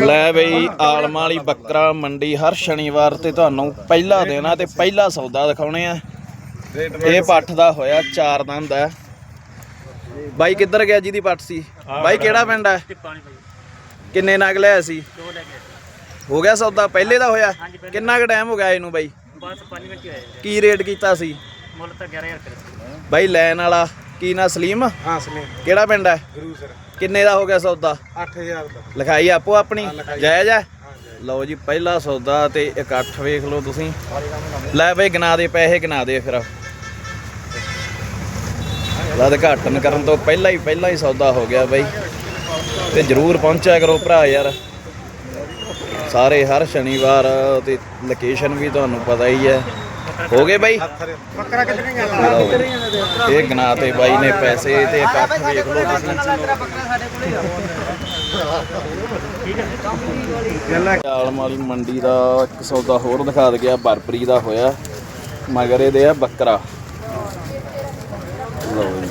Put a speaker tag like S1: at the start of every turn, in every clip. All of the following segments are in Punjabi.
S1: ਲੈ ਬਈ ਆਲਮ ਵਾਲੀ ਬੱਕਰਾ ਮੰਡੀ ਹਰ ਸ਼ਨੀਵਾਰ ਤੇ ਤੁਹਾਨੂੰ ਪਹਿਲਾ ਦਿਨ ਆ ਤੇ ਪਹਿਲਾ ਸੌਦਾ ਦਿਖਾਉਣੇ ਆ। ਇਹ ਪੱਠ ਦਾ ਹੋਇਆ ਚਾਰ ਦੰਦ ਦਾ ਬਾਈ ਕਿੱਧਰ ਗਿਆ ਜਿਹਦੀ ਪੱਠ ਸੀ? ਬਾਈ ਕਿਹੜਾ ਪਿੰਡ ਹੈ? ਕਿੰਨੇ ਨਗ ਲਿਆ ਸੀ? ਹੋ ਗਿਆ ਸੌਦਾ ਪਹਿਲੇ ਦਾ ਹੋਇਆ? ਕਿੰਨਾ ਕੁ ਟਾਈਮ ਹੋ ਗਿਆ ਇਹਨੂੰ ਬਾਈ?
S2: ਬਸ 5 ਮਿੰਟ ਹੀ ਹੋਏ
S1: ਕੀ ਰੇਟ ਕੀਤਾ ਸੀ?
S2: ਮੁੱਲ ਤਾਂ 11000 ਰੁਪਏ
S1: ਬਾਈ ਲੈਣ ਵਾਲਾ ਕੀ ਨਾ ਸਲੀਮ?
S3: ਹਾਂ ਸਨੇ
S1: ਕਿਹੜਾ ਪਿੰਡ ਹੈ?
S3: ਗੁਰੂ ਸਰ।
S1: ਕਿੰਨੇ ਦਾ ਹੋ ਗਿਆ ਸੌਦਾ?
S3: 8000 ਦਾ।
S1: ਲਿਖਾਈ ਆਪੋ ਆਪਣੀ? ਜਾਇਜ਼ ਹੈ? ਲਓ ਜੀ ਪਹਿਲਾ ਸੌਦਾ ਤੇ ਇਕੱਠ ਵੇਖ ਲਓ ਤੁਸੀਂ। ਲੈ ਬਈ ਗਿਣਾ ਦੇ ਪੈਸੇ ਗਿਣਾ ਦੇ ਫਿਰ। ਲੱਦ ਘਾਟਨ ਕਰਨ ਤੋਂ ਪਹਿਲਾਂ ਹੀ ਪਹਿਲਾਂ ਹੀ ਸੌਦਾ ਹੋ ਗਿਆ ਬਈ। ਤੇ ਜਰੂਰ ਪਹੁੰਚਿਆ ਕਰੋ ਭਰਾ ਯਾਰ। ਸਾਰੇ ਹਰ ਸ਼ਨੀਵਾਰ ਤੇ ਲੋਕੇਸ਼ਨ ਵੀ ਤੁਹਾਨੂੰ ਪਤਾ ਹੀ ਹੈ। ਹੋ ਗਏ ਬਾਈ?
S3: ਬੱਕਰਾ ਕਿੱਥੇ ਗਿਆ?
S1: ਲਓ ਜੀ। ਇਹ ਗਿਣਾ ਤੇ ਬਾਈ ਨੇ ਪੈਸੇ ਤੇ ਇਕੱਠ ਵੇਖ ਲਓ ਤੁਸੀਂ। ਆਲਮ ਵਾਲੀ ਮੰਡੀ ਦਾ ਇੱਕ ਸੌਦਾ ਹੋਰ ਦਿਖਾ ਗਿਆ ਬਰਬਰੀ ਦਾ ਹੋਇਆ ਮਗਰ ਇਹਦੇ ਆ ਬੱਕਰਾ। ਲਓ ਜੀ।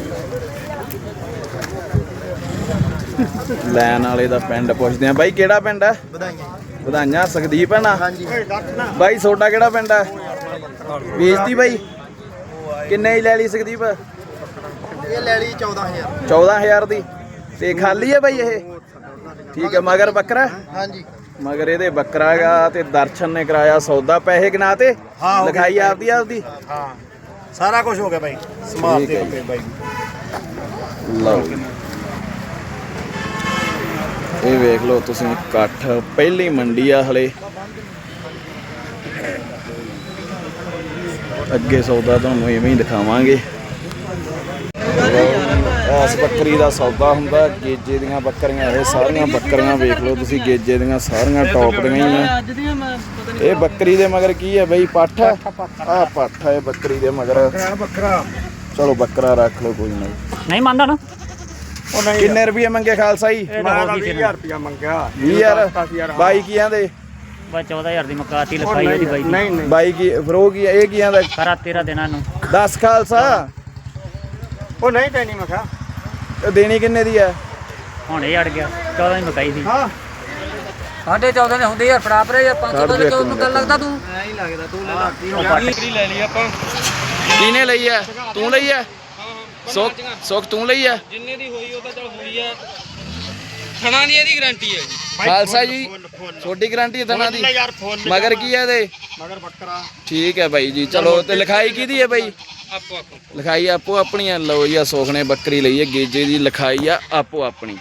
S1: ਲੈਣ ਵਾਲੇ ਦਾ ਪਿੰਡ ਪੁੱਛਦੇ ਆ। ਬਾਈ ਕਿਹੜਾ ਪਿੰਡ ਹੈ?
S3: ਵਧਾਈਆਂ।
S1: ਵਧਾਈਆਂ ਸੁਖਦੀਪ ਹੈ ਨਾ?
S3: ਹਾਂਜੀ।
S1: ਬਾਈ ਤੁਹਾਡਾ ਕਿਹੜਾ ਪਿੰਡ ਹੈ? ਵੇਚਦੀ ਬਾਈ? ਕਿੰਨੇ ਹੀ ਲੈ ਲਈ ਸੁਖਦੀਪ?
S3: ਇਹ ਲੈ ਲਈ 14000
S1: 14000 ਦੀ। ਤੇ ਖਾਲੀ ਹੈ ਬਾਈ ਇਹ? ਠੀਕ ਹੈ ਮਗਰ ਬੱਕਰਾ?
S3: ਹਾਂਜੀ।
S1: ਮਗਰ ਇਹਦੇ ਬੱਕਰਾ ਹੈਗਾ ਤੇ ਦਰਸ਼ਨ ਨੇ ਕਰਾਇਆ ਸੌਦਾ ਪੈਸੇ ਗਿਣਾ ਤੇ। ਲਿਖਾਈ ਆਪਦੀ ਆਪਦੀ?
S3: ਹਾਂ। ਸਾਰਾ ਕੁਝ ਹੋ ਗਿਆ ਬਾਈ। ਦੇ
S1: ਹੈ
S3: ਗਏ ਬਾਈ।
S1: ਲਓ। ਇਹ ਵੇਖ ਲਓ ਤੁਸੀਂ ਇਕੱਠ ਪਹਿਲੀ ਮੰਡੀ ਆ ਹਲੇ। ਅੱਗੇ ਸੌਦਾ ਤੁਹਾਨੂੰ ਇਵੇਂ ਹੀ ਦਿਖਾਵਾਂਗੇ। ਇਸ ਬੱਕਰੀ ਦਾ ਸੌਦਾ ਹੁੰਦਾ ਗੇਜੇ ਦੀਆਂ ਬੱਕਰੀਆਂ ਇਹ ਸਾਰੀਆਂ ਬੱਕਰੀਆਂ ਵੇਖ ਲਓ ਤੁਸੀਂ ਗੇਜੇ ਦੀਆਂ ਸਾਰੀਆਂ ਟੌਪ ਦੀਆਂ ਹੀ ਆ ਇਹ ਬੱਕਰੀ ਦੇ ਮਗਰ ਕੀ ਹੈ ਬਈ ਪੱਠ ਆ ਪੱਠ ਹੈ ਬੱਕਰੀ ਦੇ ਮਗਰ।
S3: ਬੱਕਰਾ
S1: ਚਲੋ ਬੱਕਰਾ ਰੱਖ ਲਓ ਕੋਈ ਨਹੀਂ
S2: ਨਹੀਂ ਮੰਨਦਾ ਨਾ।
S3: ਉਹ ਨਹੀਂ
S1: ਕਿੰਨੇ ਰੁਪਏ ਮੰਗੇ ਖਾਲਸਾ ਜੀ?
S3: ਮੈਂ ਤਾਂ 20000 ਰੁਪਇਆ ਮੰਗਿਆ।
S1: 20000 ਬਾਈ ਕੀ ਆਂਦੇ?
S2: ਬਸ 14000 ਦੀ ਮਕਾਤੀ
S3: ਉਹ
S2: ਲਿਖਾਈ ਉਹਦੀ ਬਾਈ
S3: ਨਹੀਂ
S2: ਦੀ।
S3: ਨਹੀਂ ਨਹੀਂ।
S1: ਬਾਈ ਕੀ ਫਰੋ ਕੀ ਇਹ ਕੀ ਆਂਦਾ?
S2: ਕਰਾ 13 ਦਿਨਾਂ ਨੂੰ।
S1: 10 ਖਾਲਸਾ।
S3: ਉਹ ਨਹੀਂ ਦੇਣੀ ਮੈਂ ਕਿਹਾ।
S1: ਇਹ ਦੇਣੀ ਕਿੰਨੇ ਦੀ ਹੈ
S2: ਹੁਣ ਇਹ ਅੜ ਗਿਆ 14 ਦੀ ਮਕਾਈ ਸੀ।
S3: ਹਾਂ।
S4: ਸਾਢੇ 14 ਦੇ ਹੁੰਦੇ ਯਾਰ ਫੜਾ ਪਰੇ ਯਾਰ 500
S1: ਕੱਢ ਦੇ
S4: ਕਿਉਂ
S1: ਤੂੰ।
S4: ਗੱਲ ਲੱਗਦਾ ਤੂੰ
S1: ਕਿਹਨੇ ਲਈ ਹੈ ਤੂੰ ਲਈ ਹੈ ਸੁੱਖ ਸੁੱਖ ਤੂੰ ਲਈ ਹੈ
S5: ਜਿੰਨੇ ਦੀ ਹੋਈ ਉਹ ਤਾਂ ਚਲ ਹੋਈ ਆ। ਥਣਾ ਦੀ ਇਹਦੀ ਗਾਰੰਟੀ ਹੈ ਜੀ।
S1: ਖਾਲਸਾ ਜੀ ਛੋਟੀ ਗਾਰੰਟੀ ਹੈ ਦਣਾ ਦੀ?
S3: ਯਾਰ
S1: ਮਗਰ ਕੀ ਹੈ ਇਹਦੇ?
S3: ਮਗਰ ਬੱਕਰਾ।
S1: ਠੀਕ ਹੈ ਬਾਈ ਜੀ ਚਲੋ ਤੇ ਲਿਖਾਈ ਕਿਹਦੀ ਹੈ ਬਾਈ
S5: ਆਪੋ ਆਪੋ
S1: ਲਿਖਾਈ ਆਪੋ ਆਪਣੀਆਂ ਲਓ ਜੀ ਆ ਸੁੱਖ ਨੇ ਬੱਕਰੀ ਲਈ ਹੈ ਗੇਜੇ ਦੀ ਲਿਖਾਈ ਆ ਆਪੋ ਆਪਣੀ